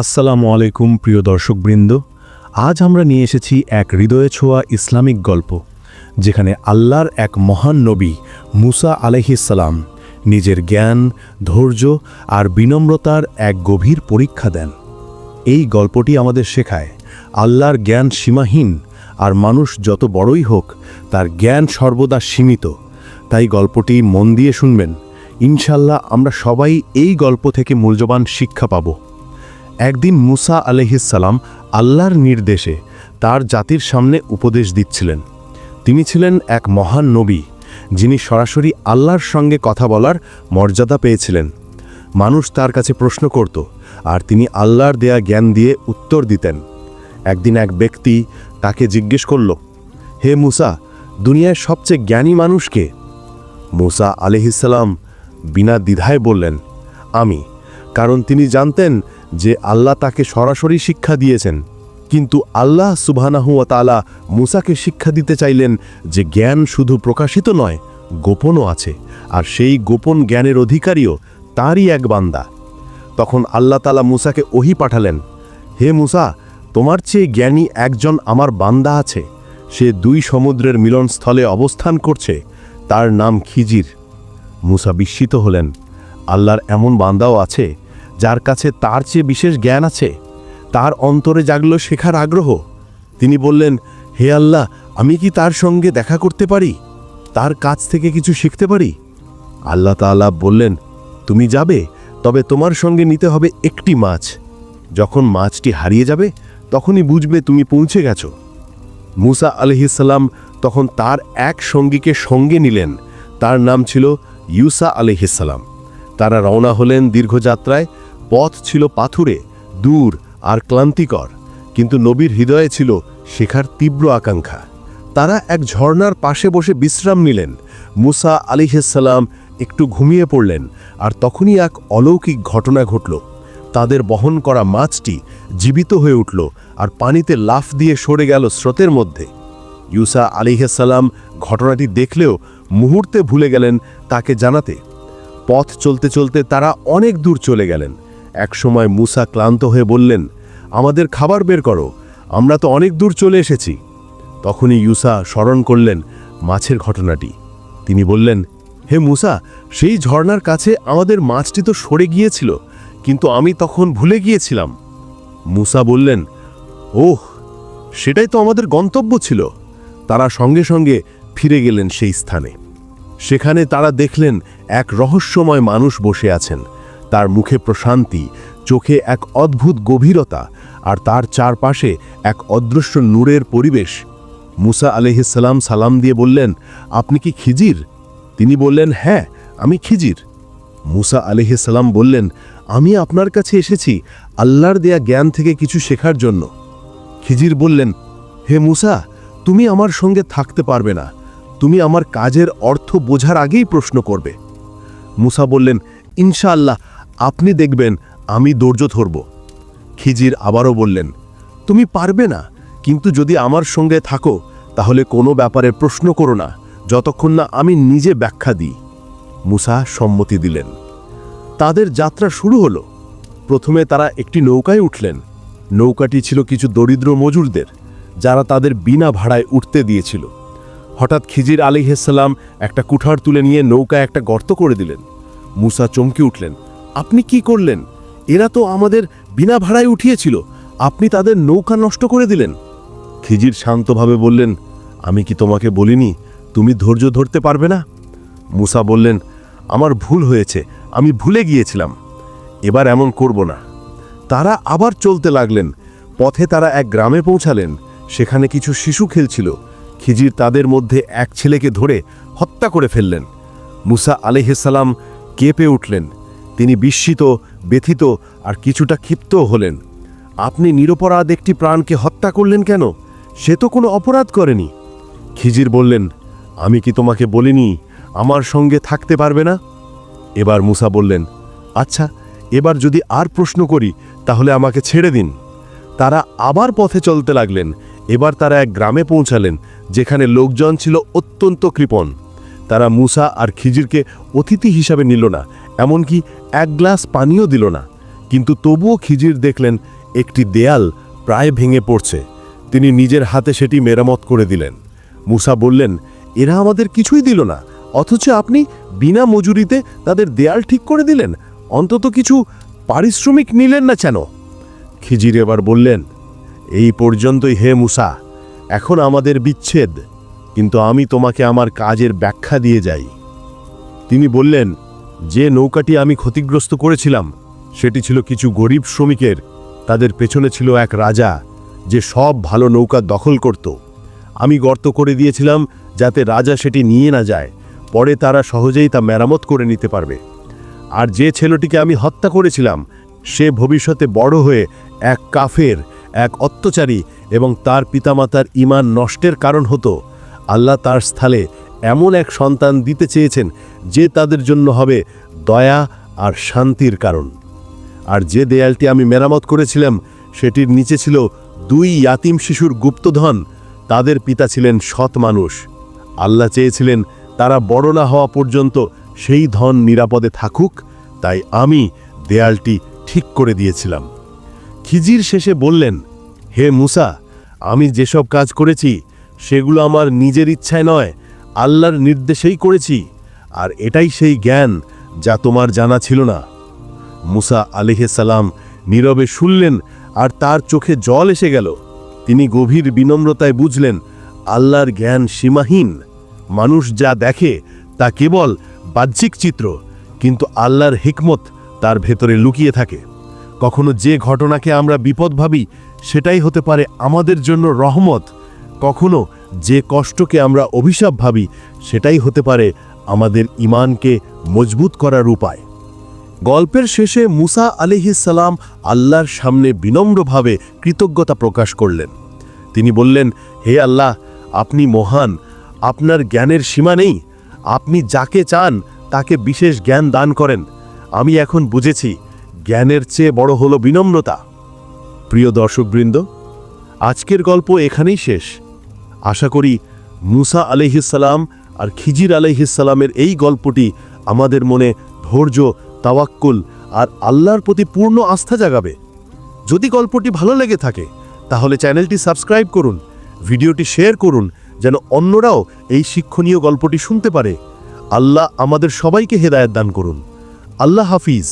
আসসালামু আলাইকুম, প্রিয় দর্শকবৃন্দ। আজ আমরা নিয়ে এসেছি এক হৃদয়ে ছোঁয়া ইসলামিক গল্প, যেখানে আল্লাহর এক মহান নবী মুসা আলহিসাল্লাম নিজের জ্ঞান, ধৈর্য আর বিনম্রতার এক গভীর পরীক্ষা দেন। এই গল্পটি আমাদের শেখায়, আল্লাহর জ্ঞান সীমাহীন আর মানুষ যত বড়ই হোক, তার জ্ঞান সর্বদা সীমিত। তাই গল্পটি মন দিয়ে শুনবেন। ইনশাল্লাহ আমরা সবাই এই গল্প থেকে মূল্যবান শিক্ষা পাব। একদিন মুসা আলহিসাল্লাম আল্লাহর নির্দেশে তার জাতির সামনে উপদেশ দিচ্ছিলেন। তিনি ছিলেন এক মহান নবী, যিনি সরাসরি আল্লাহর সঙ্গে কথা বলার মর্যাদা পেয়েছিলেন। মানুষ তার কাছে প্রশ্ন করত, আর তিনি আল্লাহর দেয়া জ্ঞান দিয়ে উত্তর দিতেন। একদিন এক ব্যক্তি তাকে জিজ্ঞেস করল, হে মুসা দুনিয়ায় সবচেয়ে জ্ঞানী মানুষকে মুসা আলিহিসাল্লাম বিনা দ্বিধায় বললেন, আমি। কারণ তিনি জানতেন যে আল্লাহ তাকে সরাসরি শিক্ষা দিয়েছেন। কিন্তু আল্লাহ সুবহানাহু ওয়া তাআলা মুসাকে শিক্ষা দিতে চাইলেন যে জ্ঞান শুধু প্রকাশিত নয়, গোপনও আছে। আর সেই গোপন জ্ঞানের অধিকারীও তারই এক বান্দা। তখন আল্লাহ তালা মুসাকে ওহি পাঠালেন, হে মুসা, তোমার চেয়ে জ্ঞানী একজন আমার বান্দা আছে। সে দুই সমুদ্রের মিলনস্থলে অবস্থান করছে, তার নাম খিজির। মুসা বিস্মিত হলেন, আল্লাহর এমন বান্দাও আছে যার কাছে তার চেয়ে বিশেষ জ্ঞান আছে, তার অন্তরে জাগল শেখার আগ্রহ। তিনি বললেন, হে আল্লাহ, আমি কি তার সঙ্গে দেখা করতে পারি? তার কাছ থেকে কিছু শিখতে পারি? আল্লাহ তাআলা বললেন, তুমি যাবে, তবে তোমার সঙ্গে নিতে হবে একটি মাছ। যখন মাছটি হারিয়ে যাবে, তখনই বুঝবে তুমি পৌঁছে গেছো। মুসা আলহিসাল্লাম তখন তার এক সঙ্গীকে সঙ্গে নিলেন। তার নাম ছিল ইউসা আলহিসাল্লাম তারা রওনা হলেন দীর্ঘযাত্রায়। পথ ছিল পাথুরে, দূর আর ক্লান্তিকর। কিন্তু নবীর হৃদয়ে ছিল শেখার তীব্র আকাঙ্ক্ষা। তারা এক ঝর্ণার পাশে বসে বিশ্রাম নিলেন। মুসা আলিহাল্লাম একটু ঘুমিয়ে পড়লেন আর তখনই এক অলৌকিক ঘটনা ঘটল। তাদের বহন করা মাছটি জীবিত হয়ে উঠল আর পানিতে লাফ দিয়ে সরে গেল স্রোতের মধ্যে। ইউসা আলিহাল্লাম ঘটনাটি দেখলেও মুহূর্তে ভুলে গেলেন তাকে জানাতে। পথ চলতে চলতে তারা অনেক দূর চলে গেলেন। একসময় মুসা ক্লান্ত হয়ে বললেন, আমাদের খাবার বের করো, আমরা তো অনেক দূর চলে এসেছি। তখনই ইউসা স্মরণ করলেন মাছের ঘটনাটি। তিনি বললেন, হে মুসা, সেই ঝর্ণার কাছে আমাদের মাছটি তো সরে গিয়েছিল, কিন্তু আমি তখন ভুলে গিয়েছিলাম। মুসা বললেন, ওহ, সেটাই তো আমাদের গন্তব্য ছিল। তারা সঙ্গে সঙ্গে ফিরে গেলেন সেই স্থানে। সেখানে তারা দেখলেন এক রহস্যময় মানুষ বসে আছেন। তার মুখে প্রশান্তি, চোখে এক অদ্ভুত গভীরতা আর তার চারপাশে এক অদৃশ্য নূরের পরিবেশ। মুসা আলহিসাল্লাম সালাম দিয়ে বললেন, আপনি কি খিজির? তিনি বললেন হ্যাঁ আমি খিজির। মুসা আলহিসাল্লাম বললেন, আমি আপনার কাছে এসেছি আল্লাহর দেয়া জ্ঞান থেকে কিছু শেখার জন্য। খিজির বললেন, হে মুসা, তুমি আমার সঙ্গে থাকতে পারবে না। তুমি আমার কাজের অর্থ বোঝার আগেই প্রশ্ন করবে। মুসা বললেন, ইনশাআল্লাহ, আপনি দেখবেন আমি ধৈর্য ধরব। খিজির আবারও বললেন, তুমি পারবে না, কিন্তু যদি আমার সঙ্গে থাকো, তাহলে কোনো ব্যাপারে প্রশ্ন করো না, যতক্ষণ না আমি নিজে ব্যাখ্যা দিই। মুসা সম্মতি দিলেন। তাদের যাত্রা শুরু হলো। প্রথমে তারা একটি নৌকায় উঠলেন। নৌকাটি ছিল কিছু দরিদ্র মজুরদের, যারা তাদের বিনা ভাড়ায় উঠতে দিয়েছিল। হঠাৎ খিজির আলিহাল্লাম একটা কুঠার তুলে নিয়ে নৌকায় একটা গর্ত করে দিলেন। মুসা চমকে উঠলেন, আপনি কি করলেন? এরা তো আমাদের বিনা ভাড়ায় উঠিয়েছিল। আপনি তাদের নৌকা নষ্ট করে দিলেন। খিজির শান্তভাবে বললেন, আমি কি তোমাকে বলিনি? তুমি ধৈর্য ধরতে পারবে না? মুসা বললেন, আমার ভুল হয়েছে, আমি ভুলে গিয়েছিলাম। এবার এমন করব না। তারা আবার চলতে লাগলেন। পথে তারা এক গ্রামে পৌঁছালেন, সেখানে কিছু শিশু খেলছিল। খিজির তাদের মধ্যে এক ছেলেকে ধরে হত্যা করে ফেললেন। মুসা আলিহাল্লাম কেঁপে উঠলেন। তিনি বিস্মিত, ব্যথিত আর কিছুটা ক্ষিপ্তও হলেন। আপনি নিরপরাধ একটি প্রাণকে হত্যা করলেন কেন? সে তো কোনো অপরাধ করেনি। খিজির বললেন, আমি কি তোমাকে বলিনি আমার সঙ্গে থাকতে পারবে না? এবার মুসা বললেন আচ্ছা এবার যদি আর প্রশ্ন করি তাহলে আমাকে ছেড়ে দিন। তারা আবার পথে চলতে লাগলেন। এবার তারা এক গ্রামে পৌঁছালেন, যেখানে লোকজন ছিল অত্যন্ত কৃপণ। তারা মুসা আর খিজিরকে অতিথি হিসাবে নিল না, এমনকি এক গ্লাস পানিও দিল না। কিন্তু তবুও খিজির দেখলেন, একটি দেয়াল প্রায় ভেঙে পড়ছে। তিনি নিজের হাতে সেটি মেরামত করে দিলেন। মুসা বললেন, এরা আমাদের কিছুই দিল না, অথচ আপনি বিনা মজুরিতে তাদের দেয়াল ঠিক করে দিলেন। অন্তত কিছু পারিশ্রমিক নিলেন না কেন? খিজির এবার বললেন এই পর্যন্তই হে মুসা, এখন আমাদের বিচ্ছেদ, কিন্তু আমি তোমাকে আমার কাজের ব্যাখ্যা দিয়ে যাই। তিনি বললেন, যে নৌকাটি আমি ক্ষতিগ্রস্ত করেছিলাম, সেটি ছিল কিছু গরিব শ্রমিকের, তাদের পেছনে ছিল এক রাজা, যে সব ভালো নৌকা দখল করত। আমি গর্ত করে দিয়েছিলাম, যাতে রাজা সেটি নিয়ে না যায়, পরে তারা সহজেই তা মেরামত করে নিতে পারবে। আর যে ছেলেটিকে আমি হত্যা করেছিলাম, সে ভবিষ্যতে বড় হয়ে এক কাফের এক অত্যাচারী এবং তার পিতামাতার ইমান নষ্টের কারণ হতো। আল্লাহ তার স্থলে এমন এক সন্তান দিতে চেয়েছেন যে তাদের জন্য হবে দয়া আর শান্তির কারণ। আর যে দেয়ালটি আমি মেরামত করেছিলাম, সেটির নিচে ছিল দুই ইয়াতিম শিশুর গুপ্তধন। তাদের পিতা ছিলেন সৎ মানুষ। আল্লাহ চেয়েছিলেন তারা বড় না হওয়া পর্যন্ত সেই ধন নিরাপদে থাকুক, তাই আমি দেয়ালটি ঠিক করে দিয়েছিলাম। খিজির শেষে বললেন, হে মুসা, আমি যেসব কাজ করেছি, সেগুলো আমার নিজের ইচ্ছায় নয়, আল্লাহর নির্দেশেই করেছি, আর এটাই সেই জ্ঞান যা তোমার জানা ছিল না। মুসা সালাম নীরবে শুনলেন, আর তার চোখে জল এসে গেল। তিনি গভীর বিনম্রতায় বুঝলেন, আল্লাহর জ্ঞান সীমাহীন। মানুষ যা দেখে তা কেবল বাহ্যিক চিত্র, কিন্তু আল্লাহর হিকমত তার ভেতরে লুকিয়ে থাকে। কখনো যে ঘটনাকে আমরা বিপদ ভাবি, সেটাই হতে পারে আমাদের জন্য রহমত। কখনো যে কষ্টকে আমরা অভিশাপ ভাবি, সেটাই হতে পারে আমাদের ইমানকে মজবুত করার উপায়। গল্পের শেষে মুসা আলিহিসাল্লাম আল্লাহর সামনে বিনম্রভাবে কৃতজ্ঞতা প্রকাশ করলেন। তিনি বললেন, হে আল্লাহ, আপনি মহান, আপনার জ্ঞানের সীমা নেই। আপনি যাকে চান, তাকে বিশেষ জ্ঞান দান করেন। আমি এখন বুঝেছি জ্ঞানের চেয়ে বড় হলো বিনম্রতা। প্রিয় দর্শকবৃন্দ, আজকের গল্প এখানেই শেষ। আশা করি মুসা আলহিসাল্লাম আর খিজির আলহিসাল্লামের এই গল্পটি আমাদের মনে ধৈর্য, তাওয়াক্কুল আর আল্লাহর প্রতি পূর্ণ আস্থা জাগাবে। যদি গল্পটি ভালো লেগে থাকে, তাহলে চ্যানেলটি সাবস্ক্রাইব করুন, ভিডিওটি শেয়ার করুন, যেন অন্যরাও এই শিক্ষণীয় গল্পটি শুনতে পারে। আল্লাহ আমাদের সবাইকে হেদায়ত দান করুন। আল্লাহ হাফিজ।